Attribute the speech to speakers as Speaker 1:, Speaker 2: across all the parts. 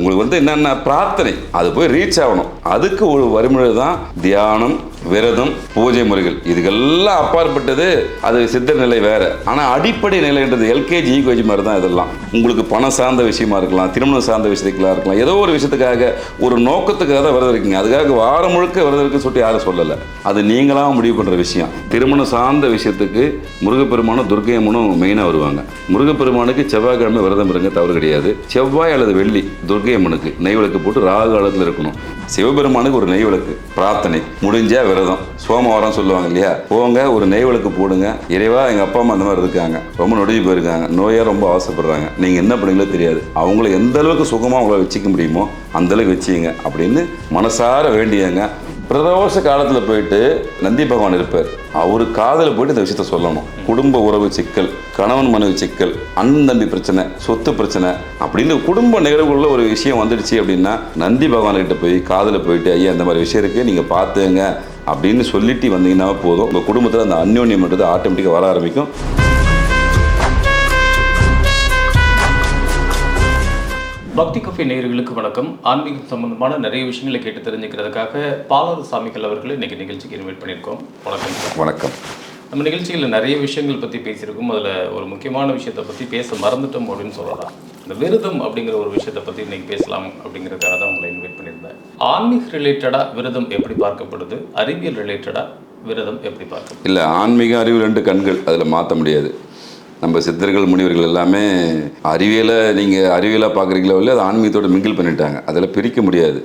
Speaker 1: உங்களுக்கு வந்து என்னென்ன பிரார்த்தனை அது போய் ரீச் ஆகணும். அதுக்கு ஒரு வழிமுறை தான் தியானம் விரதம் பூஜை முறைகள். இதுக்கெல்லாம் அப்பாற்பட்டது அது சித்த நிலை வேற. ஆனால் அடிப்படை நிலைன்றது எல்கேஜி யூகேஜி மாதிரி தான் இதெல்லாம். உங்களுக்கு பணம் சார்ந்த விஷயமா இருக்கலாம் திருமணம் சார்ந்த விஷயத்துக்கெல்லாம் இருக்கலாம். ஏதோ ஒரு விஷயத்துக்காக ஒரு நோக்கத்துக்காக தான் விரதம் இருக்கீங்க. அதுக்காக வாரம் முழுக்க விரதம் இருக்குன்னு சொல்லிட்டு யாரும் சொல்லலை. அது நீங்களாக முடிவு பண்ணுற விஷயம். திருமணம் சார்ந்த விஷயத்துக்கு முருகப்பெருமானும் துர்க்கையம்மனும் மெயினாக வருவாங்க. முருகப்பெருமானுக்கு செவ்வாய்க்கிழமை விரதம் இருங்க தவறு கிடையாது. செவ்வாய் அல்லது வெள்ளி துர்க்கையம்மனுக்கு நெய் விளக்கு போட்டு ராகு காலத்தில் இருக்கணும். சிவபெருமானுக்கு ஒரு நெய் விளக்கு பிரார்த்தனை. முடிஞ்சா விரதம். சோமவாரம் சொல்லுவாங்க இல்லையா? போங்க ஒரு நெய் விளக்கு போடுங்க. இறைவா எங்கள் அப்பா அம்மா அந்த மாதிரி இருக்காங்க. ரொம்ப நொடிஞ்சு போயிருக்காங்க. நோயாக ரொம்ப அவசரப்படுறாங்க நீங்கள் என்ன பண்ணீங்களோ தெரியாது. அவங்கள எந்த அளவுக்கு சுகமாக அவங்கள வச்சுக்க முடியுமோ அந்த அளவுக்கு வச்சுங்க அப்படின்னு மனசார வேண்டியங்க. பிரதோஷ காலத்தில் போயிட்டு நந்தி பகவான் இருப்பார். அவர் காதில் போயிட்டு இந்த விஷயத்த சொல்லணும். குடும்ப உறவு சிக்கல் கணவன் மனைவி சிக்கல் அண்ணன் தம்பி பிரச்சனை சொத்து பிரச்சனை அப்படின்னு குடும்ப நிகழ்வுள்ள ஒரு விஷயம் வந்துடுச்சு அப்படின்னா நந்தி பகவான்கிட்ட போய் காதில் போயிட்டு ஐயா இந்த மாதிரி விஷயம் இருக்குது நீங்கள் பார்த்துங்க அப்படின்னு சொல்லிட்டு வந்தீங்கன்னா போதும். உங்கள் குடும்பத்தில் அந்த அந்யோன்யம்ன்றது ஆட்டோமேட்டிக்காக வர ஆரம்பிக்கும்.
Speaker 2: பக்தி கஃபே நேயர்களுக்கு வணக்கம். ஆன்மீகம் சம்பந்தமான நிறைய விஷயங்களை கேட்டு தெரிஞ்சுக்கிறதுக்காக பாலாறு சாமிகள் அவர்கள் இன்னைக்கு நிகழ்ச்சிக்கு இன்வைட் பண்ணியிருக்கோம். வணக்கம்.
Speaker 1: வணக்கம்.
Speaker 2: நம்ம நிகழ்ச்சியில் நிறைய விஷயங்கள் பற்றி பேசியிருக்கோம். அதில் ஒரு முக்கியமான விஷயத்தை பற்றி பேச மறந்துட்டோம் அப்படின்னு சொல்லலாம். இந்த விரதம் அப்படிங்கிற ஒரு விஷயத்தை பற்றி இன்னைக்கு பேசலாம் அப்படிங்கிறதுக்காக தான் உங்களை இன்வைட் பண்ணியிருந்தேன். ஆன்மீக ரிலேட்டடாக விரதம் எப்படி பார்க்கப்படுது? அறிவியல் ரிலேட்டடாக விரதம் எப்படி பார்க்கப்படுது?
Speaker 1: இல்லை ஆன்மீக அறிவு ரெண்டு கண்கள் அதில் மாற்ற முடியாது. நம்ம சித்தர்கள் முனிவர்கள் எல்லாமே அறிவியலை நீங்கள் அறிவியலாக பார்க்குறீங்களோ இல்லை அது ஆன்மீகத்தோட மிங்கிள் பண்ணிட்டாங்க. அதில் பிரிக்க முடியாது.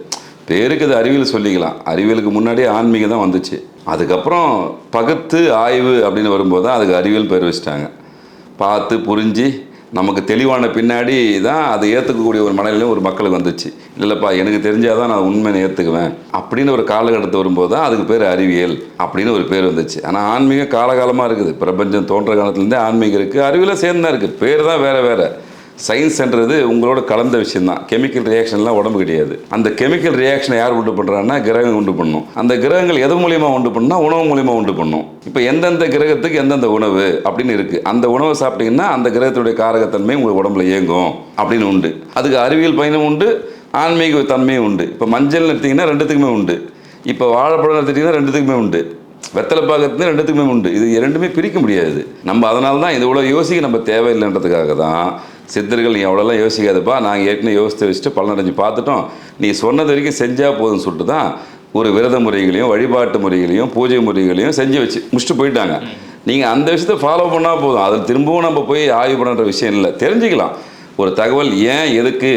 Speaker 1: பேருக்கு அது அறிவியல் சொல்லிக்கலாம். அறிவியலுக்கு முன்னாடியே ஆன்மீகம் தான் வந்துச்சு. அதுக்கப்புறம் பகுத்து ஆய்வு அப்படின்னு வரும்போது தான் அதுக்கு அறிவியல் பேர் வச்சிட்டாங்க. பார்த்து புரிஞ்சு நமக்கு தெளிவான பின்னாடி தான் அதை ஏற்றுக்கக்கூடிய ஒரு மனநிலையும் ஒரு மக்களுக்கு வந்துச்சு. இல்லைப்பா எனக்கு தெரிஞ்சால் தான் நான் உண்மையை ஏற்றுக்குவேன் அப்படின்னு ஒரு காலகட்டத்தை வரும்போது தான் அதுக்கு பேர் அறிவியல் அப்படின்னு ஒரு பேர் வந்துச்சு. ஆனால் ஆன்மீகம் காலகாலமாக இருக்குது. பிரபஞ்சம் தோன்ற காலத்துலேருந்தே ஆன்மீகம் இருக்குது அறிவியல சேர்ந்து தான் இருக்குது பேர் தான் வேறு வேறு. சயின்ஸ்ன்றது உங்களோட கலந்த விஷயம் தான் கெமிக்கல் ரியாக்ஷன்லாம் உடம்பு கிடையாது. அந்த கெமிக்கல் ரியாக்ஷனை யார் உண்டு பண்ணுறாங்கன்னா கிரகம் உண்டு பண்ணும். அந்த கிரகங்கள் எது மூலியமா உண்டு பண்ணால் உணவு மூலியமா உண்டு பண்ணும். இப்போ எந்தெந்த கிரகத்துக்கு எந்தெந்த உணவு அப்படின்னு இருக்குது அந்த உணவை சாப்பிட்டீங்கன்னா அந்த கிரகத்துடைய காரகத்தன்மை உங்கள் உடம்புல இயங்கும் அப்படின்னு உண்டு. அதுக்கு அறிவியல் பயனும் உண்டு ஆன்மீக தன்மையும் உண்டு. இப்போ மஞ்சள் எடுத்தீங்கன்னா ரெண்டுத்துக்குமே உண்டு. இப்போ வாழைப்பழம் எடுத்துட்டிங்கன்னா ரெண்டுத்துக்குமே உண்டு. வெத்தலை பாக்கத்துலேயும் ரெண்டுத்துக்குமே உண்டு. இது ரெண்டுமே பிரிக்க முடியாது. நம்ம அதனால தான் இது இவ்வளோ யோசிக்க நம்ம தேவையில்லைன்றதுக்காக தான் சித்தர்கள் நீ அவ்வளோலாம் யோசிக்காதப்பா நாங்கள் ஏற்கனவே யோசித்து வச்சுட்டு பலனடைஞ்சு பார்த்துட்டோம். நீ சொன்னது வரைக்கும் செஞ்சால் போதும்னு சொல்லிட்டு தான் ஒரு விரத முறைகளையும் வழிபாட்டு முறைகளையும் பூஜை முறைகளையும் செஞ்சு வச்சு முடிச்சுட்டு போயிட்டாங்க. நீங்கள் அந்த விஷயத்தை ஃபாலோ பண்ணால் போதும். அதில் திரும்பவும் நம்ம போய் ஆய்வு பண்ணுற விஷயம் இல்லை. தெரிஞ்சுக்கலாம். ஒரு தகவல் ஏன் எதுக்கு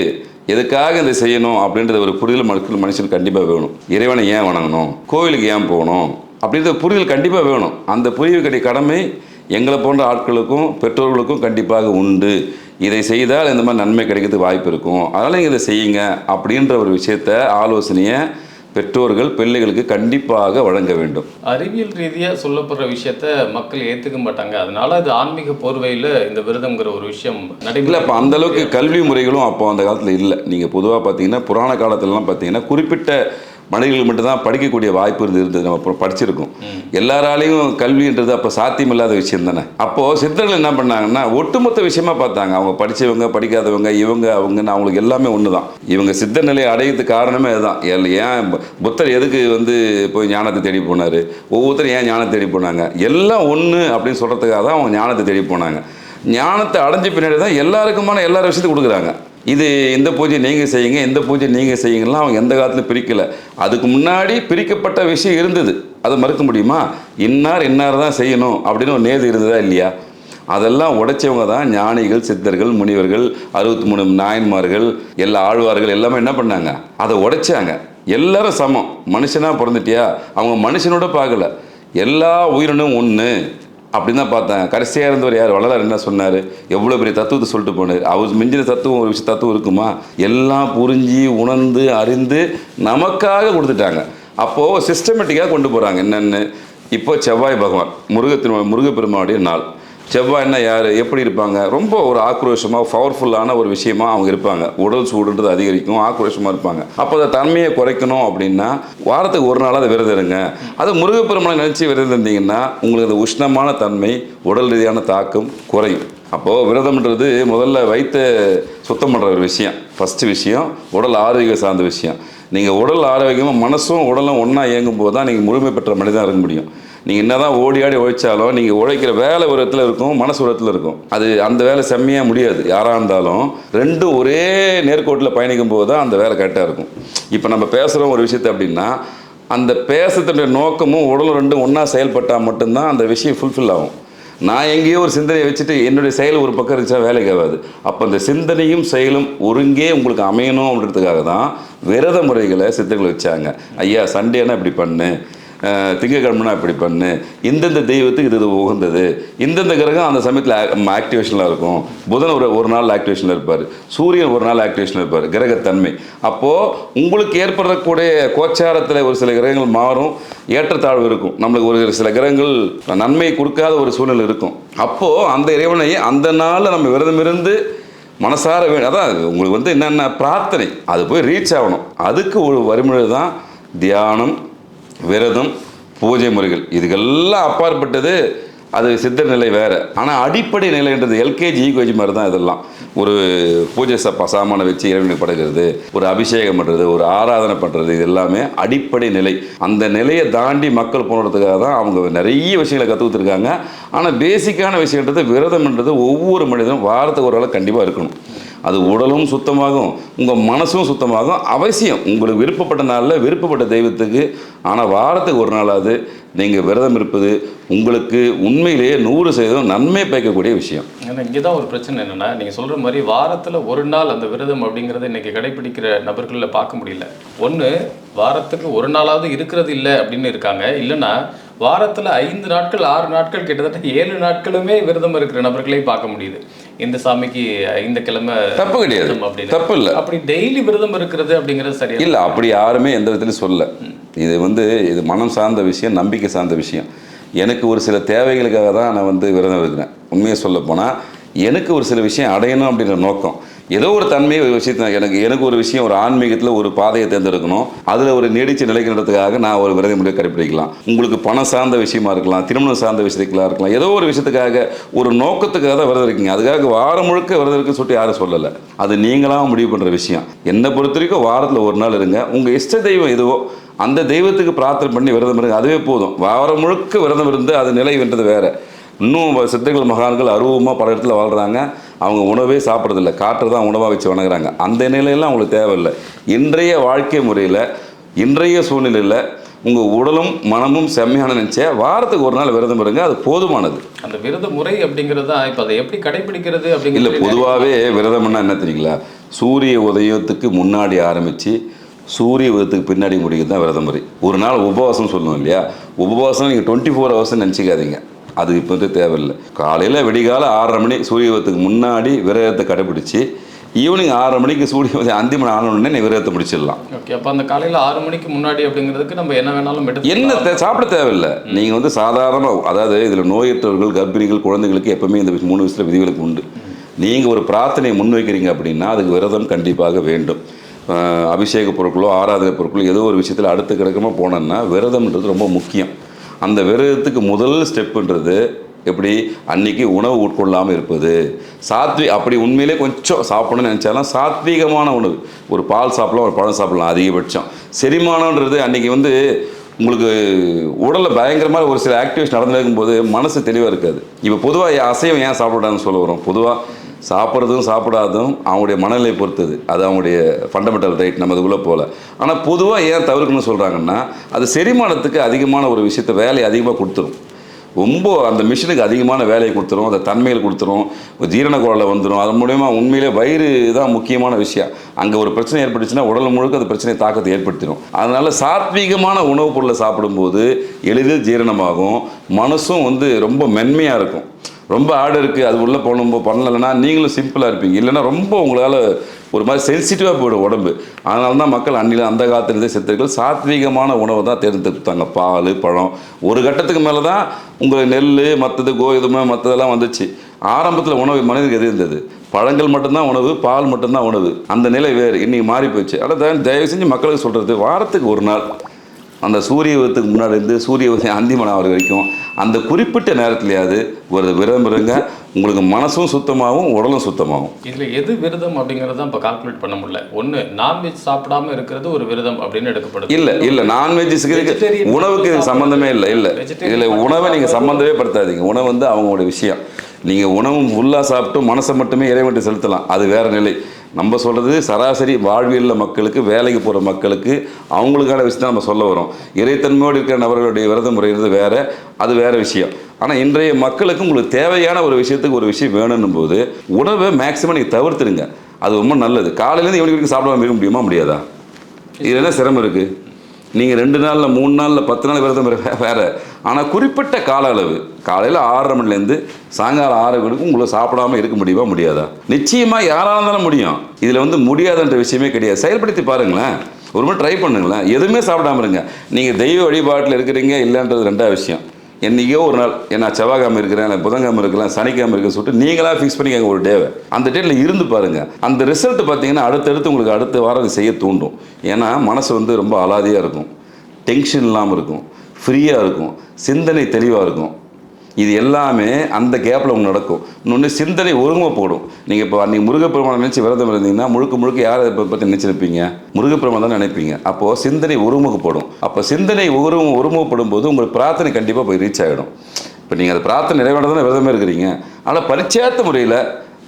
Speaker 1: எதுக்காக இதை செய்யணும் அப்படின்றத ஒரு புரிதல் மக்கள் மனுஷனுக்கு கண்டிப்பாக வேணும். இறைவனை ஏன் வணங்கணும்? கோவிலுக்கு ஏன் போகணும்? அப்படின்ற புரிதல் கண்டிப்பாக வேணும். அந்த புரிவுக்கடைய கடமை எங்களை போன்ற ஆட்களுக்கும் பெற்றோர்களுக்கும் கண்டிப்பாக உண்டு. இதை செய்தால் இந்த மாதிரி நன்மை கிடைக்கிறதுக்கு வாய்ப்பு இருக்கும். அதனால் நீங்கள் இதை செய்யுங்க அப்படின்ற ஒரு விஷயத்த ஆலோசனையை பெற்றோர்கள் பிள்ளைகளுக்கு கண்டிப்பாக வழங்க வேண்டும்.
Speaker 2: அறிவியல் ரீதியாக சொல்லப்படுற விஷயத்த மக்கள் ஏற்றுக்க மாட்டாங்க. அதனால அது ஆன்மீக போர்வையில் இந்த விரதம்ங்கிற ஒரு விஷயம்
Speaker 1: இல்லை
Speaker 2: நடைமுறை
Speaker 1: அப்போ அந்த அளவுக்கு கல்வி முறைகளும் அப்போ அந்த காலத்தில் இல்லை. நீங்கள் பொதுவாக பார்த்தீங்கன்னா புராண காலத்துலலாம் பார்த்தீங்கன்னா குறிப்பிட்ட மனிதர்கள் மட்டும்தான் படிக்கக்கூடிய வாய்ப்பு இருந்து இருந்தது. நம்ம அப்புறம் படிச்சிருக்கோம். எல்லாராலையும் கல்வின்றது அப்போ சாத்தியமில்லாத விஷயம் தானே? அப்போது சித்தர்கள் என்ன பண்ணாங்கன்னா ஒட்டுமொத்த விஷயமா பார்த்தாங்க. அவங்க படித்தவங்க படிக்காதவங்க இவங்க அவங்கன்னு அவங்களுக்கு எல்லாமே ஒன்று தான் இவங்க சித்த நிலையை அடையிறதுக்கு காரணமே அதுதான். ஏன் ஏன் புத்தர் எதுக்கு வந்து போய் ஞானத்தை தேடி போனார்? ஒவ்வொருத்தரும் ஏன் ஞானத்தை தேடி போனாங்க? எல்லாம் ஒன்று அப்படின்னு சொல்கிறதுக்காக தான் அவங்க ஞானத்தை தேடி போனாங்க. ஞானத்தை அடைஞ்ச பின்னாடி தான் எல்லாருக்குமான எல்லா விஷயத்தையும் கொடுக்குறாங்க. இது இந்த பூஜை நீங்கள் செய்யுங்க இந்த பூஜை நீங்கள் செய்யுங்கலாம் அவங்க எந்த காலத்துலையும் பிரிக்கலை. அதுக்கு முன்னாடி பிரிக்கப்பட்ட விஷயம் இருந்தது. அதை மறுக்க முடியுமா? இன்னார் இன்னார் தான் செய்யணும் அப்படின்னு ஒரு நேது இருந்ததா இல்லையா? அதெல்லாம் உடைச்சவங்க தான் ஞானிகள் சித்தர்கள் முனிவர்கள் அறுபத்தி மூணு நாயன்மார்கள் எல்லா ஆழ்வார்கள் எல்லாமே என்ன பண்ணாங்க? அதை உடைச்சாங்க. எல்லாரும் சமம். மனுஷனாக பிறந்துட்டியா? அவங்க மனுஷனோட பார்க்கல. எல்லா உயிரினும் ஒன்று அப்படின்னு தான் பார்த்தேன். கடைசியாக இருந்தவர் யார்? வள்ளலார் என்ன சொன்னார்? எவ்வளோ பெரிய தத்துவத்தை சொல்லிட்டு போனார். அவர் மிஞ்சின தத்துவம் ஒரு விஷயம் தத்துவம் இருக்குமா? எல்லாம் புரிஞ்சு உணர்ந்து அறிந்து நமக்காக கொடுத்துட்டாங்க. அப்போது சிஸ்டமேட்டிக்காக கொண்டு போகிறாங்க என்னென்னு? இப்போ செவ்வாய் பகவான் முருகத்தின் முருகப்பெருமானுடைய நாள். செவ்வாய்னா யார்? எப்படி இருப்பாங்க? ரொம்ப ஒரு ஆக்ரோஷமாக பவர்ஃபுல்லான ஒரு விஷயமா அவங்க இருப்பாங்க. உடல் சூடுன்றது அதிகரிக்கும் ஆக்ரோஷமாக இருப்பாங்க. அப்போ அதை தன்மையை குறைக்கணும் அப்படின்னா வாரத்துக்கு ஒரு நாளாக அதை விரதம் இருங்க. அது முருகப்பெருமானை நினச்சி விரதம் இருந்தீங்கன்னா உங்களுக்கு அந்த உஷ்ணமான தன்மை உடல் ரீதியான தாக்கம் குறையும். அப்போது விரதம்ன்றது முதல்ல வைத்த சுத்தம் பண்ணுற ஒரு விஷயம். ஃபஸ்ட்டு விஷயம் உடல் ஆரோக்கியம் சார்ந்த விஷயம். நீங்கள் உடல் ஆரோக்கியமும் மனசும் உடலும் ஒன்றா இயங்கும் போது தான் நீங்கள் முழுமை பெற்ற மனிதனாக இருக்க முடியும். நீங்கள் என்ன தான் ஓடி ஆடி உழைச்சாலும் நீங்கள் உழைக்கிற வேலை ஒரு இடத்துல இருக்கும் மனசு ஒரு இடத்துல இருக்கும். அது அந்த வேலை செம்மையாக முடியாது. யாராக இருந்தாலும் ரெண்டும் ஒரே நேர்கோட்டில் பயணிக்கும் போது தான் அந்த வேலை கரெக்டாக இருக்கும். இப்போ நம்ம பேசுகிறோம் ஒரு விஷயத்தை அப்படின்னா அந்த பேசுறதுடைய நோக்கமும் உடலும் ரெண்டும் ஒன்றா செயல்பட்டால் மட்டும்தான் அந்த விஷயம் ஃபுல்ஃபில் ஆகும். நான் எங்கேயோ ஒரு சிந்தனையை வச்சுட்டு என்னுடைய செயல் ஒரு பக்கம் இருந்துச்சா வேலைக்கு ஆகாது. அப்போ அந்த சிந்தனையும் செயலும் ஒருங்கே உங்களுக்கு அமையணும் அப்படின்றதுக்காக தான் விரத முறைகளை சித்தர்கள் வச்சாங்க. ஐயா சண்டேனா இப்படி பண்ணு. திங்கக்கிழமைனா இப்படி பண்ணு. இந்தந்த தெய்வத்துக்கு இது இது உகந்தது. இந்தந்த கிரகம் அந்த சமயத்தில் ஆக்டிவேஷனில் இருக்கும். புதன் ஒரு ஒரு நாள் ஆக்டிவேஷனில் இருப்பார். சூரியன் ஒரு நாள் ஆக்டிவேஷனில் இருப்பார். கிரகத்தன்மை. அப்போது உங்களுக்கு ஏற்படக்கூடிய கோச்சாரத்தில் ஒரு சில கிரகங்கள் மாறும். ஏற்றத்தாழ்வு இருக்கும். நம்மளுக்கு ஒரு சில கிரகங்கள் நன்மை கொடுக்காத ஒரு சூழ்நிலை இருக்கும். அப்போது அந்த இறைவனை அந்த நாளில் நம்ம விரதம் இருந்து மனசார வேணும் அதான் உங்களுக்கு வந்து என்னென்ன பிரார்த்தனை அது போய் ரீச் ஆகணும். அதுக்கு ஒரு வரிமுறை தான் தியானம் விரதம் பூஜை முறைகள் இதுக்கெல்லாம் அப்பாற்பட்டது. அது சித்த நிலை வேறு. ஆனால் அடிப்படை நிலைன்றது எல்கேஜி யூகேஜி மாதிரி தான் இதெல்லாம். ஒரு பூஜை ச சாமானை வச்சு இறைவனுக்கு படைக்கிறது ஒரு அபிஷேகம் பண்ணுறது ஒரு ஆராதனை பண்ணுறது இது எல்லாமே அடிப்படை நிலை. அந்த நிலையை தாண்டி மக்கள் போனதுக்காக தான் அவங்க நிறைய விஷயங்களை கற்று கொடுத்துருக்காங்க. ஆனால் பேசிக்கான விஷயன்றது விரதம்ன்றது ஒவ்வொரு மனிதனும் வாரத்துக்கு ஒரு அளவு கண்டிப்பாக இருக்கணும். அது உடலும் சுத்தமாகும் உங்கள் மனசும் சுத்தமாகும். அவசியம் உங்களுக்கு விருப்பப்பட்ட நாளில் விருப்பப்பட்ட தெய்வத்துக்கு. ஆனால் வாரத்துக்கு ஒரு நாளாவது நீங்கள் விரதம் இருப்பது உங்களுக்கு உண்மையிலேயே நூறு சதவீதம் நன்மை பயக்கக்கூடிய விஷயம்.
Speaker 2: ஏன்னா இங்கே தான் ஒரு பிரச்சனை என்னென்னா நீங்கள் சொல்கிற மாதிரி வாரத்தில் ஒரு நாள் அந்த விரதம் அப்படிங்கிறத இன்றைக்கி கடைபிடிக்கிற நபர்களில் பார்க்க முடியல. ஒன்று வாரத்துக்கு ஒரு நாளாவது இருக்கிறது இல்லை அப்படின்னு இருக்காங்க. இல்லைன்னா வாரத்தில் ஐந்து நாட்கள் ஆறு நாட்கள் கிட்டத்தட்ட ஏழு நாட்களுமே விரதம் இருக்கிற நபர்களையும் பார்க்க முடியுது. இந்த சாமிக்கு இந்த கிழமை
Speaker 1: தப்பு கிடையாது.
Speaker 2: அப்படின்னு.
Speaker 1: தப்பு இல்லை.
Speaker 2: அப்படி டெய்லி விரதம் இருக்கிறது அப்படிங்கிறது சரியா?
Speaker 1: இல்லை அப்படி யாருமே எந்த விதத்துலையும் சொல்ல இது வந்து இது மனம் சார்ந்த விஷயம் நம்பிக்கை சார்ந்த விஷயம். எனக்கு ஒரு சில தேவைகளுக்காக தான் நான் வந்து விரதம் இருக்கிறேன். உண்மையை சொல்ல போனால் எனக்கு ஒரு சில விஷயம் அடையணும் அப்படின்ற நோக்கம். ஏதோ ஒரு தன்மையை ஒரு விஷயத்தை எனக்கு எனக்கு ஒரு விஷயம் ஒரு ஆன்மீகத்தில் ஒரு பாதையை தேர்ந்தெடுக்கணும். அதில் ஒரு நீடிச்சு நிலைக்கிறதுக்காக நான் ஒரு விரத முறையை கடைப்பிடிக்கலாம். உங்களுக்கு பணம் சார்ந்த விஷயமா இருக்கலாம் திருமணம் சார்ந்த விஷயத்துக்கெல்லாம் இருக்கலாம். ஏதோ ஒரு விஷயத்துக்காக ஒரு நோக்கத்துக்காக தான் விரதம் இருக்கீங்க. அதுக்காக வாரம் முழுக்க விரதம் இருக்குன்னு சொல்லிட்டு யாரும் சொல்லலை. அது நீங்களாக முடிவு பண்ணுற விஷயம். என்னை பொறுத்த வரைக்கும் வாரத்தில் ஒரு நாள் இருங்க. உங்கள் இஷ்ட தெய்வம் எதுவோ அந்த தெய்வத்துக்கு பிரார்த்தனை பண்ணி விரதம் இருங்க. அதுவே போதும். வாரம் முழுக்க விரதம் இருந்து அது நிலை வென்றது வேறு. இன்னும் சித்தர்கள் மகான்கள் அருவமாக பல இடத்துல வாழ்கிறாங்க அவங்க உணவே சாப்பிட்றதில்ல. காற்று தான் உணவாக வச்சு வணங்குறாங்க. அந்த நிலையெல்லாம் அவங்களுக்கு தேவையில்லை. இன்றைய வாழ்க்கை முறையில் இன்றைய சூழ்நிலையில் உங்கள் உடலும் மனமும் செம்மையான நினச்ச வாரத்துக்கு ஒரு நாள் விரதம் இருங்க அது போதுமானது.
Speaker 2: அந்த விரத முறை அப்படிங்கிறது தான் இப்போ அதை எப்படி கடைபிடிக்கிறது
Speaker 1: இல்லை
Speaker 2: அப்படிங்கிறது
Speaker 1: பொதுவாகவே விரதம்னா என்ன தெரியுங்களா? சூரிய உதயத்துக்கு முன்னாடி ஆரம்பித்து சூரிய உதயத்துக்கு பின்னாடி முடிக்கிறது தான் விரத முறை. ஒரு நாள் உபவாசம் சொல்லுவோம் இல்லையா? உபவாசம் நீங்கள் டுவெண்ட்டி ஃபோர் ஹவர்ஸ் நினச்சிக்காதீங்க. அது இப்போ வந்து தேவையில்லை. காலையில் விடிகால ஆறரை மணி சூரிய உதயத்துக்கு முன்னாடி விரதத்தை கடைபிடிச்சு ஈவினிங் ஆறரை மணிக்கு சூரிய உதயம் அந்தி மணி ஆன உடனே நீ விரதத்தை முடிச்சிடலாம்.
Speaker 2: ஓகே அப்போ அந்த காலையில் ஆறு மணிக்கு முன்னாடி அப்படிங்கிறதுக்கு நம்ம என்ன வேணாலும் எடுத்து
Speaker 1: என்ன தே- சாப்பிட தேவையில்லை. நீங்கள் வந்து சாதாரணமாக அதாவது இதில் நோயற்றவர்கள் கர்ப்பிணிகள் குழந்தைகளுக்கு எப்பவுமே இந்த மூணு விஷயத்தில் விதிவிலக்கு உண்டு. நீங்கள் ஒரு பிரார்த்தனையை முன்வைக்கிறீங்க அப்படின்னா அதுக்கு விரதம் கண்டிப்பாக வேண்டும். அபிஷேக பொருட்களோ ஆராதனை பொருட்களோ ஏதோ ஒரு விஷயத்தில் அடுத்த கிடக்கமாக போனோன்னா விரதம்ன்றது ரொம்ப முக்கியம். அந்த விரதத்துக்கு முதல் ஸ்டெப்புன்றது எப்படி? அன்னைக்கு உணவு உட்கொள்ளாமல் இருப்பது. சாத்வி அப்படி உண்மையிலே கொஞ்சம் சாப்பிடணும்னு நினச்சாலும் சாத்வீகமான உணவு. ஒரு பால் சாப்பிடலாம் ஒரு பழம் சாப்பிடலாம் அதிகபட்சம். செரிமானம்ன்றது அன்னைக்கு வந்து உங்களுக்கு உடலில் பயங்கரமாக ஒரு சில ஆக்டிவேஷன் நடந்துருக்கும் போது மனசு தெளிவாக இருக்காது. இப்போ பொதுவாக அசைவம் ஏன் சாப்பிடாதுன்னு சொல்ல வரும் பொதுவாக சாப்பிட்றதும் சாப்பிடாததும் அவங்களுடைய மனநிலை பொறுத்தது. அது அவங்களுடைய ஃபண்டமெண்டல் ரைட் நம்ம அதுக்குள்ளே போகல. ஆனால் பொதுவாக ஏன் தவிர்க்கணும்னு சொல்கிறாங்கன்னா அது செரிமானத்துக்கு அதிகமான ஒரு விஷயத்தை வேலையை அதிகமாக கொடுத்துரும். ரொம்ப அந்த மிஷினுக்கு அதிகமான வேலையை கொடுத்துரும். அந்த தன்மையில் கொடுத்துரும். ஜீரண குழலை வந்துடும் அது மூலயமா உண்மையிலே வயிறு தான் முக்கியமான விஷயம். அங்கே ஒரு பிரச்சனை ஏற்பட்டுச்சுன்னா உடல் முழுக்க அந்த பிரச்சனை தாக்கத்தை ஏற்படுத்திடும் அதனால சாத்வீகமான உணவுப் பொருளை சாப்பிடும்போது எளிதில் ஜீரணமாகும். மனசும் வந்து ரொம்ப மென்மையாக இருக்கும். ரொம்ப ஆடு இருக்குது அது உள்ளே போகணும் பண்ணலைன்னா நீங்களும் சிம்பிளாக இருப்பீங்க. இல்லைன்னா ரொம்ப உங்களால் ஒரு மாதிரி சென்சிட்டிவாக போயிடும் உடம்பு. அதனால தான் மக்கள் அன்னில அந்த காலத்திலிருந்தே செத்துக்கள் சாத்வீகமான உணவை தான் தேர்ந்தெடுத்தாங்க. பால் பழம். ஒரு கட்டத்துக்கு மேலே தான் உங்களுக்கு நெல் மற்றது கோதுமை மற்றதெல்லாம் வந்துச்சு. ஆரம்பத்தில் உணவு மனிதனுக்கு எது இருந்தது? பழங்கள் மட்டும்தான் உணவு பால் மட்டும்தான் உணவு. அந்த நிலை வேறு. இன்றைக்கி மாறி போச்சு ஆனால் தயவு செஞ்சு மக்களுக்கு சொல்கிறது வாரத்துக்கு ஒரு நாள் அந்த சூரிய உதயத்துக்கு முன்னாடி இருந்து சூரிய உதயம் அந்திமனம் ஆகிற வரைக்கும் அந்த குறிப்பிட்ட நேரத்துலையாவது ஒரு விரதம் இருங்க. உங்களுக்கு மனசும் சுத்தமாகவும் உடலும் சுத்தமாகும்.
Speaker 2: இதுல எது விரதம் அப்படிங்கறத இப்ப கால்குலேட் பண்ண முடியல. ஒண்ணு நான்வெஜ் சாப்பிடாம இருக்கிறது ஒரு விரதம் அப்படின்னு எடுக்கப்படுது.
Speaker 1: இல்ல இல்ல
Speaker 2: Vegetarian
Speaker 1: உணவுக்கு இது சம்பந்தமே இல்லை இல்லை. இதுல உணவை நீங்க சம்பந்தமே படுத்தாதீங்க. உணவு வந்து அவங்களோட விஷயம். நீங்க உணவு ஃபுல்லா சாப்பிட்டு மனசை மட்டுமே இறைவன்ட்டு செலுத்தலாம். அது வேற நிலை. நம்ம சொல்கிறது சராசரி வாழ்வியலில் மக்களுக்கு வேலைக்கு போகிற மக்களுக்கு அவங்களுக்கான விஷயம் தான் நம்ம சொல்ல வரோம். இறைத்தன்மையோடு இருக்கிற நபர்களுடைய விரத முறைகிறது வேறு அது வேறு விஷயம். ஆனால் இன்றைய மக்களுக்கு உங்களுக்கு தேவையான ஒரு விஷயத்துக்கு ஒரு விஷயம் வேணும் போது உணவை மேக்ஸிமம் நீங்கள் தவிர்த்துருங்க அது ரொம்ப நல்லது. காலையிலேருந்து எவ்வளோ வரைக்கும் சாப்பிடாம இருக்க முடியுமா? முடியாதா? இதில் என்ன சிரமம் இருக்குது நீங்கள் ரெண்டு நாளில் மூணு நாளில் பத்து நாள் விரதம் வேறு. ஆனால் குறிப்பிட்ட கால அளவு காலையில் ஆறரை மணிலேருந்து சாயங்காலம் ஆறு மணிக்கு உங்களை சாப்பிடாம இருக்க முடியுமா முடியாதா? நிச்சயமாக யாராக இருந்தாலும் முடியும். இதில் வந்து முடியாதுன்ற விஷயமே கிடையாது. செயல்படுத்தி பாருங்களேன். ஒரு முறை ட்ரை பண்ணுங்களேன். எதுவுமே சாப்பிடாம இருங்க. நீங்கள் தெய்வ வழிபாட்டில் இருக்கிறீங்க இல்லைன்றது ரெண்டாவது விஷயம். என்னைக்கோ ஒரு நாள் ஏன்னா செவ்வாய்க்காம இருக்கிறேன் இல்லை புதன்கிழமை இருக்கலாம் சனிக்கிழமை இருக்க சொல்லிட்டு நீங்களா ஃபிக்ஸ் பண்ணிக்கங்க ஒரு டேவை அந்த டேட்டில் இருந்து பாருங்க. அந்த ரிசல்ட் பார்த்தீங்கன்னா அடுத்தடுத்து உங்களுக்கு அடுத்த வாரம் செய்ய தூண்டும். ஏன்னா மனசு வந்து ரொம்ப அலாதியாக இருக்கும். டென்ஷன் இல்லாமல் இருக்கும். ஃப்ரீயாக இருக்கும். சிந்தனை தெளிவாக இருக்கும். இது எல்லாமே அந்த கேப்பில் உங்களுக்கு நடக்கும். இன்னொன்று சிந்தனை ஒருமைப்படும் நீங்கள் இப்போ அன்றைக்கி முருகப்பெருமானை நினச்சி விரதம் இருந்தீங்கன்னா முழுக்க முழுக்க யாரை இதை பற்றி நினச்சிருப்பீங்க? முருகப்பெருமான் தான் நினைப்பீங்க. அப்போது சிந்தனை ஒருமுகப்படும் அப்போ சிந்தனை ஒரு ஒருமுகப்படும் போது உங்களுக்கு பிரார்த்தனை கண்டிப்பாக போய் ரீச் ஆகிடும் இப்போ நீங்கள் அதை பிரார்த்தனை நிறைவேற விரதமே இருக்கிறீங்க. ஆனால் பரிச்சயத்த முறையில்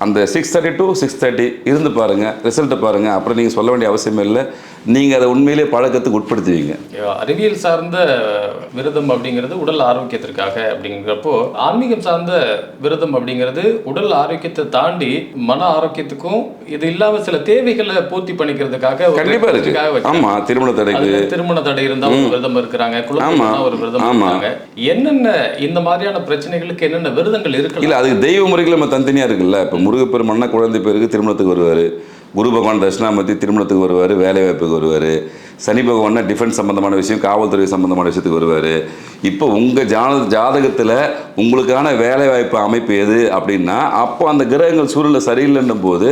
Speaker 1: அந்த six thirty to six thirty இருந்து பாருங்கள் ரிசல்ட்டை பாருங்கள் அப்புறம் நீங்கள் சொல்ல வேண்டிய அவசியமே இல்லை. நீங்கள் அதை உண்மையிலே பழக்கத்துக்கு உட்படுத்துவீங்க.
Speaker 2: அறிவியல் சார்ந்த விரதம் அப்படிங்கிறது உடல் ஆரோக்கியத்திற்காக அப்படிங்கிறப்போ ஆன்மீகம் சார்ந்த விரதம் அப்படிங்கிறது உடல் ஆரோக்கியத்தை தாண்டி மன ஆரோக்கியத்துக்கும் இது இல்லாம சில தேவைகளை பூர்த்தி பண்ணிக்கிறதுக்காக ஒரு
Speaker 1: கண்டிப்பாக இருக்கு. ஆமாம் திருமண தடைக்கு
Speaker 2: திருமண தடை இருந்தா ஒரு விரதம் இருக்கிறாங்க குழந்தை
Speaker 1: ஆமா.
Speaker 2: ஒரு விரதம்
Speaker 1: ஆமா.
Speaker 2: இருக்காங்க என்னென்ன இந்த மாதிரியான பிரச்சனைகளுக்கு என்னென்ன விரதங்கள் இருக்கலாம்?
Speaker 1: இல்லை அதுக்கு தெய்வ முறைகள் நம்ம தனித்தனியாக இருக்குல்ல. இப்போ முருகப்பெருமான்னா குழந்தை பேருக்கு திருமணத்துக்கு வருவார். குரு பகவான் தட்சிணாமூர்த்தி திருமணத்துக்கு வருவார் வேலை வாய்ப்புக்கு வருவார். சனி பகவான்னா டிஃபென்ஸ் சம்மந்தமான விஷயம் காவல்துறை சம்மந்தமான விஷயத்துக்கு வருவார். இப்போ உங்கள் ஜான ஜாதகத்தில் உங்களுக்கான வேலை வாய்ப்பு அமைப்பு எது அப்படின்னா அப்போ அந்த கிரகங்கள் சூழலில் சரியில்லைன்னும் போது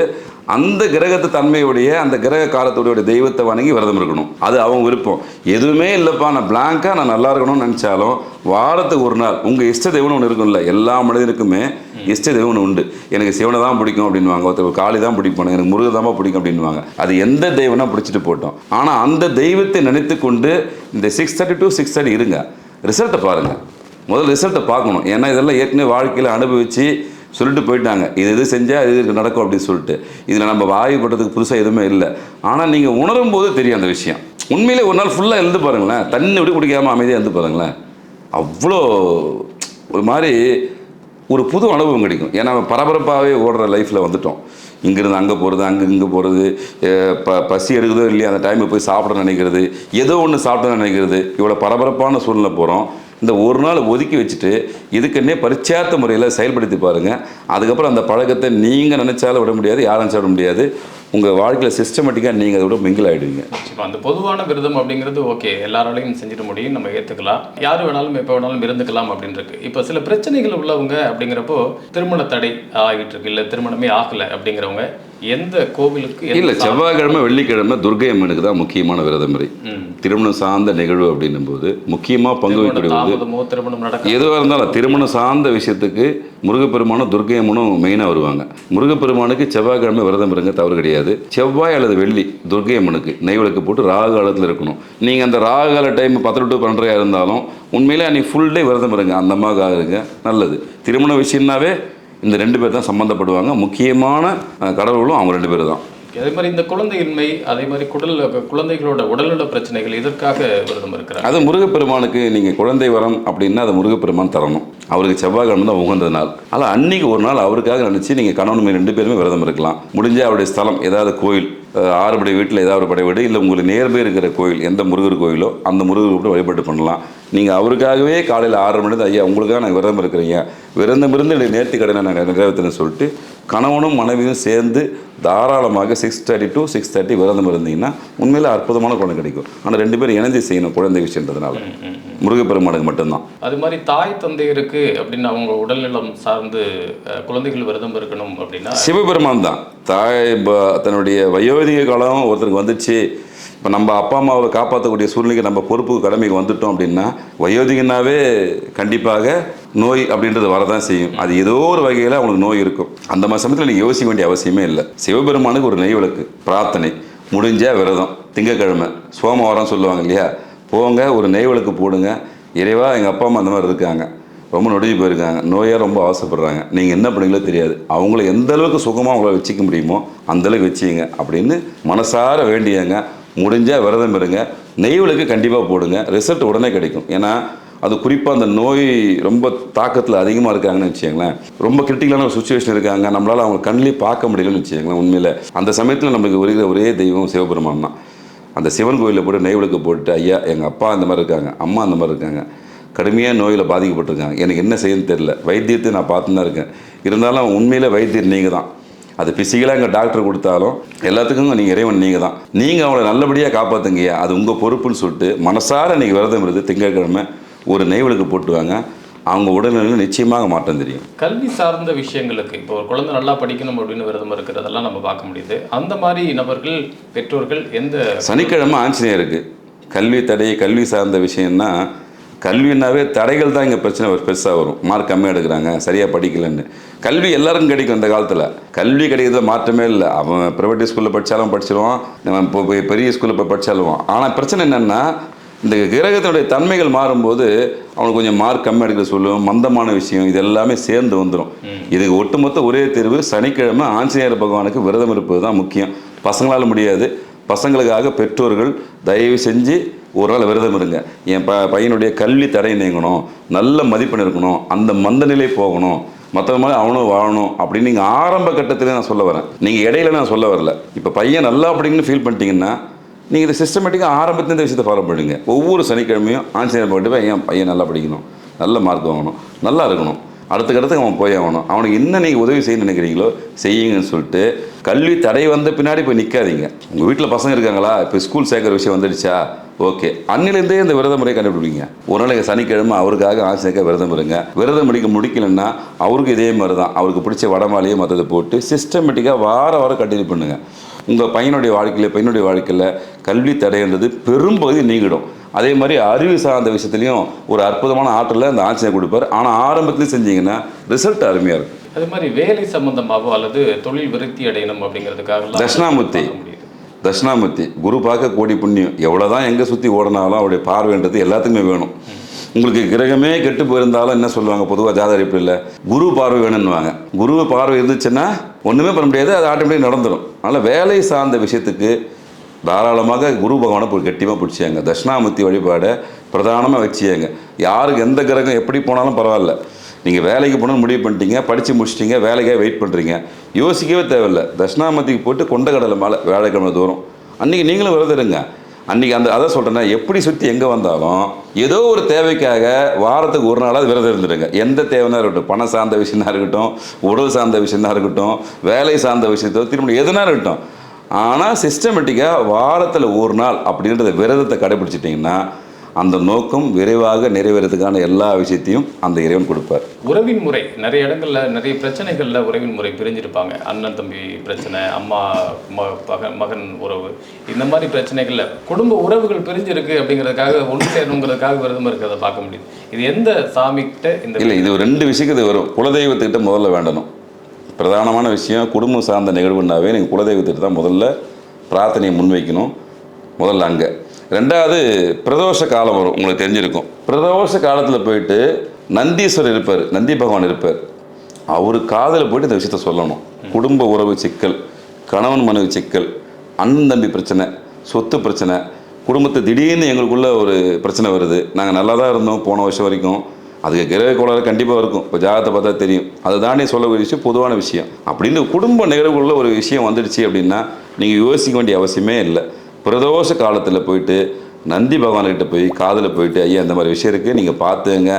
Speaker 1: அந்த கிரகத்து தன்மையுடைய அந்த கிரக காலத்துடைய தெய்வத்தை வணங்கி விரதம் இருக்கணும். அது அவங்க விருப்பம். எதுவுமே இல்லைப்பா நான் பிளாங்காக நான் நல்லா இருக்கணும்னு நினச்சாலும் வாரத்துக்கு ஒரு நாள் உங்கள் இஷ்ட தெய்வம்னு ஒன்று இருக்கும்ல எல்லா மனிதனுக்குமே இஷ்ட தெய்வம்னு உண்டு. எனக்கு சிவனை தான் பிடிக்கும் அப்படின்வாங்க ஒருத்தர் காளி தான் பிடிக்கும் எனக்கு முருகதாமா பிடிக்கும் அப்படின்வாங்க அது எந்த தெய்வம்னா பிடிச்சிட்டு போட்டோம். ஆனால் அந்த தெய்வத்தை நினைத்து கொண்டு இந்த six thirty to six thirty இருங்க. ரிசல்ட்டை பாருங்கள் முதல்ல ரிசல்ட்டை பார்க்கணும். ஏன்னா இதெல்லாம் ஏற்கனவே வாழ்க்கையில் அனுபவித்து சொல்லிட்டு போயிட்டாங்க. இது இது செஞ்சால் இது நடக்கும் அப்படின்னு சொல்லிட்டு. இதில் நம்ம வாயுப்படுறதுக்கு புதுசாக எதுவுமே இல்லை. ஆனால் நீங்கள் உணரும் போது தெரியும் அந்த விஷயம். உண்மையிலே ஒரு நாள் ஃபுல்லாக எழுந்து பாருங்களேன். தண்ணி விட்டு குடிக்காமல் அமைதியாக இருந்து பாருங்களேன். அவ்வளோ ஒரு மாதிரி ஒரு புது அனுபவம் கிடைக்கும். ஏன்னா பரபரப்பாகவே ஓடுற லைஃப்பில் வந்துட்டோம். இங்கேருந்து அங்கே போகிறது அங்கே இங்கே போகிறது ப பசி எடுக்குதோ இல்லையா அந்த டைமில் போய் சாப்பிட நினைக்கிறது ஏதோ ஒன்று சாப்பிட நினைக்கிறது இவ்வளோ பரபரப்பான சூழ்நிலை போகிறோம் இந்த ஒரு நாள் ஒதுக்கி வச்சுட்டு இதுக்குன்னே பரிச்சார்த்த முறையில் செயல்படுத்தி பாருங்கள் அதுக்கப்புறம் அந்த பழக்கத்தை நீங்கள் நினச்சாலும் விட முடியாது யாரும் விட முடியாது. உங்கள் வாழ்க்கையில் சிஸ்டமேட்டிக்காக நீங்கள் அதோட மிங்கில் ஆகிடுவீங்க
Speaker 2: இப்போ அந்த பொதுவான விரதம் அப்படிங்கிறது ஓகே எல்லாராலையும் செஞ்சிட முடியும் நம்ம ஏற்றுக்கலாம் யார் வேணாலும் எப்போ வேணாலும் இருந்துக்கலாம் அப்படின்றது இப்போ சில பிரச்சனைகள் உள்ளவங்க அப்படிங்கிறப்போ திருமண தடை ஆகிட்டு இருக்கு இல்லை திருமணமே ஆகலை அப்படிங்கிறவங்க எந்த கோவிலுக்கு
Speaker 1: இல்லை செவ்வாய்க்கிழமை வெள்ளிக்கிழமை துர்க்கை அம்மனுக்கு தான் முக்கியமான விரதம் முறை. திருமணம் சார்ந்த நிகழ்வு அப்படின்னும் போது முக்கியமாக பங்கு
Speaker 2: நடக்க
Speaker 1: எதுவாக இருந்தாலும் திருமணம் சார்ந்த விஷயத்துக்கு முருகப்பெருமானும் துர்க்கை அம்மனும் மெயினாக வருவாங்க. முருகப்பெருமானுக்கு செவ்வாய்க்கிழமை விரதம் இருங்க தவறு கிடையாது. செவ்வாய் அல்லது வெள்ளி துர்க்கை அம்மனுக்கு நெய்விளக்கு போட்டு ராகு காலத்தில் இருக்கணும். நீங்கள் அந்த ராகு கால டைம் பத்து டு பன்னெண்டரையா இருந்தாலும் உண்மையிலே அன்னைக்கு ஃபுல் டே விரதம் இருங்க. அந்த அம்மாவுக்காக இருங்க. நல்லது. திருமண விஷயம்னாவே இந்த ரெண்டு பேர் தான் சம்மந்தப்படுவாங்க முக்கியமான கடவுளும் அவங்க ரெண்டு பேர் தான்
Speaker 2: அதே மாதிரி இந்த குழந்தையின்மை அதே மாதிரி குடல் குழந்தைகளோட உடல்நல பிரச்சனைகள் இதற்காக விரதம் இருக்கிறாங்க
Speaker 1: அது முருகப்பெருமானுக்கு நீங்கள் குழந்தை வரம் அப்படின்னா அது முருகப்பெருமான் தரணும். அவருக்கு செவ்வாய்க்கிழமை தான் உகந்த நாள். ஆனால் அன்னைக்கு ஒரு நாள் அவருக்காக நினச்சி நீங்கள் கணவன் ரெண்டு பேருமே விரதம் இருக்கலாம். முடிஞ்சால் அவருடைய ஸ்தலம் ஏதாவது கோயில் ஆறுபடை வீட்டில் ஏதாவது ஒரு படை வீடு இல்லை உங்களுக்கு நேர்பே இருக்கிற கோயில் எந்த முருகர் கோயிலோ அந்த முருகர் கூட வழிபாடு பண்ணலாம். நீங்கள் அவருக்காகவே காலையில் ஆறு மணி ஐயா உங்களுக்காக நான் விரதம் இருக்கிறீங்க விரதம் இருந்து நேர்த்தி கடனை நான் நிறைவேற்றுன்னு சொல்லிட்டு கணவனும் மனைவியும் சேர்ந்து தாராளமாக six thirty to six thirty விரதம் இருந்தீங்கன்னா உண்மையில அற்புதமான குழந்தை கிடைக்கும். ஆனால் ரெண்டு பேரும் இணைஞ்சு செய்யணும் குழந்தை விஷயன்றதுனால முருகப்பெருமானுக்கு மட்டும்தான்.
Speaker 2: அது மாதிரி தாய் தந்தையருக்கு அப்படின்னு அவங்க உடல்நலம் சார்ந்து குழந்தைகள் விரதம் இருக்கணும் அப்படின்னா
Speaker 1: சிவபெருமான் தான். தாய் தன்னுடைய வயோதிக காலம் ஒருத்தருக்கு வந்துச்சு இப்போ நம்ம அப்பா அம்மாவை காப்பாற்றக்கூடிய சூழ்நிலைக்கு நம்ம பொறுப்பு கடமைக்கு வந்துட்டோம் அப்படின்னா வயோதிகனாவே கண்டிப்பாக நோய் அப்படின்றது வரதான் செய்யும். அது ஏதோ ஒரு வகையில் அவங்களுக்கு நோய் இருக்கும். அந்த மாதிரி சமயத்தில் நீங்கள் யோசிக்க வேண்டிய அவசியமே இல்லை. சிவபெருமானுக்கு ஒரு நெய் விளக்கு பிரார்த்தனை. முடிஞ்ச விரதம் திங்கக்கிழமை சோமவாரம் சொல்லுவாங்க இல்லையா? போங்க ஒரு நெய் விளக்கு போடுங்க. இறைவா எங்கள் அப்பா அம்மா அந்த மாதிரி இருக்காங்க. ரொம்ப நொடிஞ்சு போயிருக்காங்க. நோயாக ரொம்ப அவசரப்படுறாங்க நீங்கள் என்ன பண்ணீங்களோ தெரியாது. அவங்கள எந்த அளவுக்கு சுகமாக அவங்கள வச்சுக்க முடியுமோ அந்த அளவுக்கு வச்சுங்க அப்படின்னு மனசார வேண்டியங்க. முடிஞ்சால் விரதம் இருங்க. நெய் விளக்கு கண்டிப்பாக போடுங்க. ரிசல்ட் உடனே கிடைக்கும். ஏன்னா அது குறிப்பாக அந்த நோய் ரொம்ப தாக்கத்தில் அதிகமாக இருக்காங்கன்னு வச்சுக்கோங்களேன். ரொம்ப கிரிட்டிக்கலான ஒரு சுச்சுவேஷன் இருக்காங்க. நம்மளால் அவங்க கண்ணிலே பார்க்க முடியலன்னு வச்சுக்கோங்களேன் உண்மையில். அந்த சமயத்தில் நமக்கு வருகிற ஒரே தெய்வம் சிவபெருமான் தான். அந்த சிவன் கோயிலில் போட்டு நெய் விளக்கு போட்டு ஐயா எங்கள் அப்பா அந்த மாதிரி இருக்காங்க. அம்மா அந்த மாதிரி இருக்காங்க. கடுமையாக நோயில் பாதிக்கப்பட்டிருக்காங்க. எனக்கு என்ன செய்யணும்னு தெரில வைத்தியத்தை நான் பார்த்து தான் இருக்கேன். இருந்தாலும் உண்மையில் வைத்தியர் நீங்கள் தான் அது ஃபிசிக்கலாக எங்கள் டாக்டர் கொடுத்தாலும் எல்லாத்துக்கும் நீங்கள் இறைவன் நீங்கள் தான் நீங்கள் அவங்கள நல்லபடியாக காப்பாற்றுங்கய்யா அது உங்கள் பொறுப்புன்னு சொல்லிட்டு மனசார நீங்கள் விரதம் இருந்து திங்கட்கிழமை ஒரு நெய் விளக்கு போட்டுவாங்க அவங்க உடல்நிலையில் நிச்சயமாக மாற்றம் தெரியும்.
Speaker 2: கல்வி சார்ந்த விஷயங்களுக்கு இப்போ ஒரு குழந்தை நல்லா படிக்கணும் அப்படின்னு விரதம் இருக்கிறதெல்லாம் நம்ம பார்க்க முடியுது. அந்த மாதிரி நபர்கள் பெற்றோர்கள் எந்த
Speaker 1: சனிக்கிழமை ஆஞ்சநேயருக்கு கல்வி தடை கல்வி சார்ந்த விஷயம்னா கல்வினாவே தடைகள் தான் இங்கே பிரச்சனை பெருசாக வரும். மார்க் கம்மியாக எடுக்கிறாங்க சரியாக படிக்கலன்னு. கல்வி எல்லாருக்கும் கிடைக்கும் இந்த காலத்தில். கல்வி கிடைக்கிறதுல மாற்றமே இல்லை. அவன் ப்ரைவேட் ஸ்கூலில் படித்தாலும் படிச்சிருவான். இப்போ பெரிய ஸ்கூலில் போய் படித்தாலும் ஆனால் பிரச்சனை என்னென்னா இந்த கிரகத்தினுடைய தன்மைகள் மாறும்போது அவனுக்கு கொஞ்சம் மார்க் கம்மி எடுக்கிற சொல்லும் மந்தமான விஷயம் இது எல்லாமே சேர்ந்து வந்துடும் இதுக்கு ஒட்டுமொத்த ஒரே தேர்வு சனிக்கிழமை ஆஞ்சநேயர் பகவானுக்கு விரதம் இருப்பது தான் முக்கியம். பசங்களால் முடியாது. பசங்களுக்காக பெற்றோர்கள் தயவு செஞ்சு ஒரு நாள் விரதம் இருங்க. என் ப பையனுடைய கல்வி தடை நீங்கணும். நல்ல மதிப்பெண் இருக்கணும். அந்த மந்த நிலை போகணும். மற்றவங்க மாதிரி அவனும் வாழணும் அப்படின்னு நீங்கள் ஆரம்ப கட்டத்திலே நான் சொல்ல வரேன். நீங்கள் இடையில நான் சொல்ல வரல. இப்போ பையன் நல்லா அப்படின்னு ஃபீல் பண்ணிட்டீங்கன்னா நீங்கள் இதை சிஸ்டமேட்டிக்காக ஆரம்பத்துல இந்த விஷயத்தை ஃபாலோ பண்ணுங்க ஒவ்வொரு சனிக்கிழமையும் ஆஞ்சநேயர் போட்டு என் பையன் நல்லா படிக்கணும்? நல்ல மார்க் வாங்கணும். நல்லா இருக்கணும். அடுத்த கட்டத்துக்கு அவன் போய் ஆகணும். அவனுக்கு என்ன நீங்கள் உதவி செய்ய நினைக்கிறீங்களோ செய்யுங்கன்னு சொல்லிட்டு கல்வி தடை வந்த பின்னாடி போய் நிற்காதீங்க உங்கள் வீட்டில் பசங்க இருக்காங்களா? இப்போ ஸ்கூல் சேர்க்குற விஷயம் வந்துடுச்சா? ஓகே அன்னிலேருந்தே இந்த விரத முறையை கண்டுபிடிங்க. ஒரு நாளைக்கு சனிக்கிழமை அவருக்காக ஆசிரியக்காக விரதம் இருங்க. விரதம் முடிக்க முடிக்கலன்னா அவருக்கு இதே மாதிரி தான் அவருக்கு பிடிச்ச வடமாலையே மற்றதை போட்டு சிஸ்டமேட்டிக்காக வார வாரம் கண்டினியூ பண்ணுங்கள் உங்கள் பையனுடைய வாழ்க்கையில் பையனுடைய வாழ்க்கையில் கல்வி தடைன்றது பெரும்பகுதி நீங்கிடும். அதே மாதிரி அறிவு சார்ந்த விஷயத்துலையும் ஒரு அற்புதமான ஆற்றலை அந்த ஆஞ்சநேயர் கொடுப்பார். ஆனால் ஆரம்பத்துலேயும் செஞ்சீங்கன்னா ரிசல்ட் அருமையாக இருக்கும்.
Speaker 2: அது மாதிரி வேலை சம்பந்தமாகவோ அல்லது தொழில் விருத்தி அடையணும் அப்படிங்கிறதுக்காக
Speaker 1: தட்சிணாமூர்த்தி. தட்சிணாமூர்த்தி குரு பார்க்க கோடி புண்ணியம். எவ்வளோ தான் எங்கே சுற்றி ஓடினாலும் அவருடைய பார்வைன்றது எல்லாத்துக்குமே வேணும். உங்களுக்கு கிரகமே கெட்டு போயிருந்தாலும் என்ன சொல்லுவாங்க? பொதுவாக ஜாதக இல்லை. குரு பார்வை வேணும்னுவாங்க. குரு பார்வை இருந்துச்சுன்னா ஒன்றுமே பண்ண முடியாது. அது ஆட்டோமேட்டிக் நடந்துடும் அதனால் வேலை சார்ந்த விஷயத்துக்கு தாராளமாக குரு பகவானை போய் கெட்டியமாக பிடிச்சாங்க தட்சிணாமூர்த்தி வழிபாடை பிரதானமாக வச்சியாங்க யாருக்கு எந்த கிரகம் எப்படி போனாலும் பரவாயில்ல. நீங்கள் வேலைக்கு போகணும்னு முடிவு பண்ணிட்டீங்க படித்து முடிச்சிட்டீங்க வேலைக்காக வெயிட் பண்ணுறீங்க யோசிக்கவே தேவையில்ல. தட்சிணாமூர்த்திக்கு போட்டு கொண்டக்கடலை மேலே வேலைக்கிழமை தூரம் அன்றைக்கி நீங்களும் விரதம் இருங்க. அன்றைக்கி அந்த அதை சொல்கிறேன்னா எப்படி சுற்றி எங்கே வந்தாலும் ஏதோ ஒரு தேவைக்காக வாரத்துக்கு ஒரு நாளாவது விரதம் இருந்துடுங்க. எந்த தேவைனா இருக்கட்டும் பணம் சார்ந்த விஷயமா இருக்கட்டும் உடல் சார்ந்த விஷயமா இருக்கட்டும் வேலை சார்ந்த விஷயத்தோ திரும்ப எதுனா இருக்கட்டும். ஆனால் சிஸ்டமேட்டிக்காக வாரத்தில் ஒரு நாள் அப்படின்றத விரதத்தை கடைபிடிச்சிட்டிங்கன்னா அந்த நோக்கம் விரைவாக நிறைவேறதுக்கான எல்லா விஷயத்தையும் அந்த இறைவன் கொடுப்பார்.
Speaker 2: உறவின் முறை. நிறைய இடங்கள்ல நிறைய பிரச்சனைகள்ல உறவின் முறை பிரிஞ்சிருப்பாங்க. அண்ணன் தம்பி பிரச்சனை அம்மா ம மகன் மகன் உறவு. இந்த மாதிரி பிரச்சனைகள்ல குடும்ப உறவுகள் பிரிஞ்சிருக்கு அப்படிங்கிறதுக்காக ஒன்று சேரணுங்கிறதுக்காக விரதம் இருக்கிறத பார்க்க முடியுது. இது எந்த சாமிக்கிட்ட இந்த
Speaker 1: இல்லை இது ரெண்டு விஷயத்துக்கு வரும். குலதெய்வத்துக்கிட்ட முதல்ல வேண்டணும். பிரதானமான விஷயம் குடும்பம் சார்ந்த நிகழ்வுனாவே நீங்கள் குலதெய்வத்துக்கிட்ட தான் முதல்ல பிரார்த்தனையை முன்வைக்கணும். முதல்ல அங்கே. ரெண்டாவது பிரதோஷ காலம் வரும் உங்களுக்கு தெரிஞ்சிருக்கும். பிரதோஷ காலத்தில் போயிட்டு நந்தீஸ்வரர் இருப்பார் நந்தி பகவான் இருப்பார். அவர் காதில் போயிட்டு இந்த விஷயத்த சொல்லணும். குடும்ப உறவு சிக்கல் கணவன் மனைவி சிக்கல் அண்ணன் தம்பி பிரச்சனை சொத்து பிரச்சனை குடும்பத்தை திடீர்னு எங்களுக்குள்ள ஒரு பிரச்சனை வருது. நாங்கள் நல்லா தான் இருந்தோம் போன வருஷம் வரைக்கும். அதுக்கு கிரக கோளாறு கண்டிப்பாக இருக்கும். இப்போ ஜாதகத்தை பார்த்தா தெரியும். அதை தாண்டி சொல்லக்கூடிய விஷயம் பொதுவான விஷயம். அப்படின்னு குடும்ப நிகழ்வுக்குள்ள ஒரு விஷயம் வந்துடுச்சு அப்படின்னா நீங்கள் யோசிக்க வேண்டிய அவசியமே இல்லை. பிரதோஷ காலத்தில் போயிட்டு நந்தி பகவான்கிட்ட போய் காதில் போயிட்டு ஐயா இந்த மாதிரி விஷயம் இருக்குது நீங்கள் பார்த்துங்க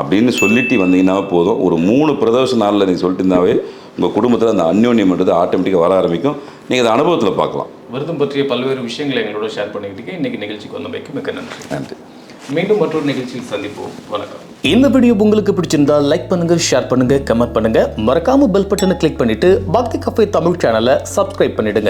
Speaker 1: அப்படின்னு சொல்லிட்டு வந்தீங்கன்னா போதும். ஒரு மூணு பிரதோஷ நாளில் நீங்கள் சொல்லிட்டு இருந்தாவே உங்கள் குடும்பத்தில் அந்த அந்யோன்யம்ன்றது ஆட்டோமேட்டிக்காக வர ஆரம்பிக்கும். நீங்கள் அதை அனுபவத்தில் பார்க்கலாம்.
Speaker 2: விரதம் பற்றிய பல்வேறு விஷயங்களை எங்களோட ஷேர் பண்ணிக்கிட்டீங்க இன்னைக்கு நிகழ்ச்சிக்கு வந்தமைக்கு மிக்க நன்றி.
Speaker 1: நன்றி.
Speaker 2: மீண்டும் மற்றொரு நிகழ்ச்சியில் சந்திப்போம். வணக்கம். இந்த வீடியோ உங்களுக்கு பிடிச்சிருந்தா லைக் பண்ணுங்க ஷேர் பண்ணுங்க கமெண்ட் பண்ணுங்க. மறக்காம பெல் பட்டனை கிளிக் பண்ணிட்டு பக்தி கஃபே தமிழ் சேனலை சப்ஸ்கிரைப் பண்ணிடுங்க.